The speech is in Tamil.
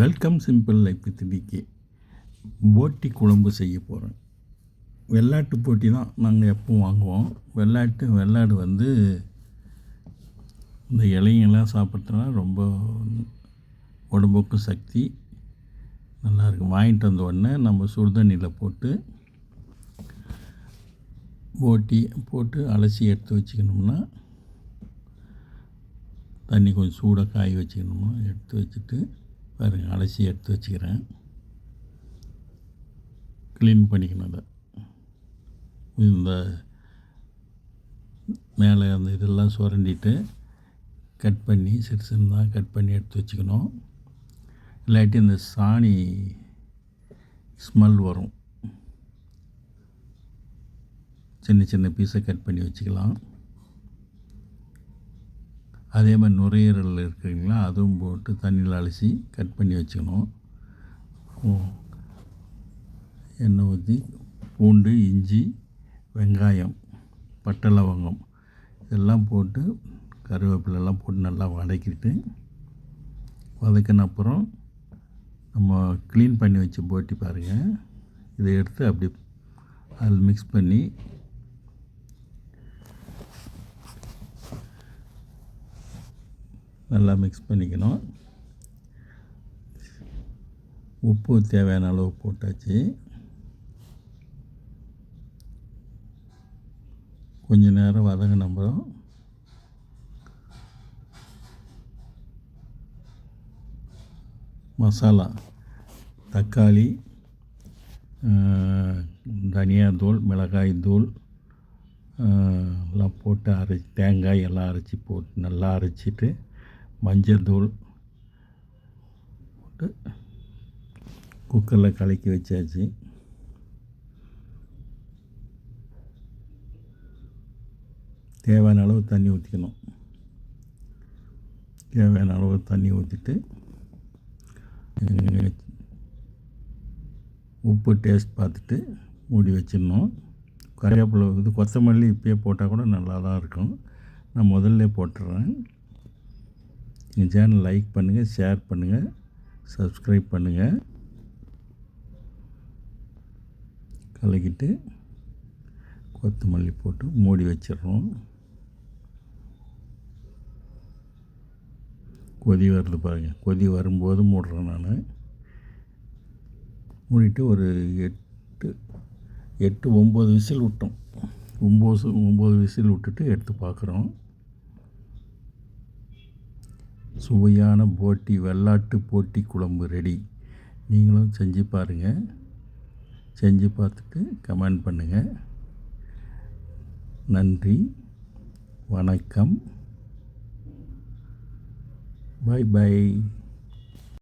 வெல்கம் சிம்பிள் லைஃப் திடிக்கு போட்டி குழம்பு செய்ய போகிறேன் வெள்ளாட்டு போட்டி தான் நாங்கள் எப்போ வாங்குவோம். வெள்ளாட்டு வெள்ளாடு வந்து இந்த இலைங்கெல்லாம் சாப்பிட்றதுனா ரொம்ப உடம்புக்கு சக்தி. நல்லாயிருக்கும் வாங்கிட்டு வந்த உடனே நம்ம சுடுதண்ணியில் போட்டு போட்டி போட்டு அலசி எடுத்து வச்சுக்கணும்னா தண்ணி கொஞ்சம் சூடாக காய வச்சுக்கணுமா எடுத்து வச்சுட்டு பாருங்கள் அலசி எடுத்து வச்சுக்கிறேன். க்ளீன் பண்ணிக்கணும் அதை. இந்த மேலே அந்த இதெல்லாம் சுரண்டிட்டு கட் பண்ணி சிறு சின்னதாக கட் பண்ணி எடுத்து வச்சுக்கணும். இல்லாட்டி இந்த சாணி ஸ்மெல் வரும். சின்ன சின்ன பீஸை கட் பண்ணி வச்சுக்கலாம். அதே மாதிரி நுரையீரல் இருக்குங்களா அதுவும் போட்டு தண்ணியில் அலசி கட் பண்ணி வச்சுக்கணும். எண்ணெய் ஊற்றி பூண்டு இஞ்சி வெங்காயம் பட்டை லவங்கம் இதெல்லாம் போட்டு கருவேப்பிலெல்லாம் போட்டு நல்லா வதக்கிட்டு வதக்கின அப்புறம் நம்ம க்ளீன் பண்ணி வச்சு போட்டி பாருங்கள் இதை எடுத்து அப்படி அதில் மிக்ஸ் பண்ணி நல்லா மிக்ஸ் பண்ணிக்கணும். உப்பு தேவையான அளவு போட்டாச்சு. கொஞ்ச நேரம் வதங்க நம்புகிறோம் மசாலா தக்காளி தனியாத்தூள் மிளகாய் தூள் எல்லாம் போட்டு அரை தேங்காய் எல்லாம் அரைச்சி போட்டு நல்லா அரைச்சிட்டு மஞ்சள் தூள் போட்டு குக்கரில் கலக்கி வச்சாச்சு. தேவையான அளவு தண்ணி ஊற்றிக்கணும் தேவையான அளவு தண்ணி ஊற்றிட்டு உப்பு டேஸ்ட் பார்த்துட்டு மூடி வச்சிடணும். கறிவேப்பிலை இது கொத்தமல்லி இப்போயே போட்டால் கூட நல்லா தான் இருக்கும். நான் முதல்ல போட்டுடுறேன் எங்கள் சேனல் லைக் பண்ணுங்கள் ஷேர் பண்ணுங்கள் சப்ஸ்கிரைப் பண்ணுங்கள் கலக்கிட்டு கொத்தமல்லி போட்டு மூடி வச்சிடுறோம். கொதி வருது பாருங்கள் கொதி வரும்போது மூடுறேன் நான். மூடிட்டு ஒரு எட்டு எட்டு ஒம்பது விசில் விட்டோம். ஒம்பது ஒம்பது விசில் விட்டுட்டு எடுத்து பார்க்குறோம். சுவையான போட்டி வெள்ளாட்டு போட்டி குழம்பு ரெடி நீங்களும் செஞ்சு பாருங்கள் செஞ்சு பார்த்துட்டு கமெண்ட் பண்ணுங்கள் நன்றி. வணக்கம். பாய் பாய்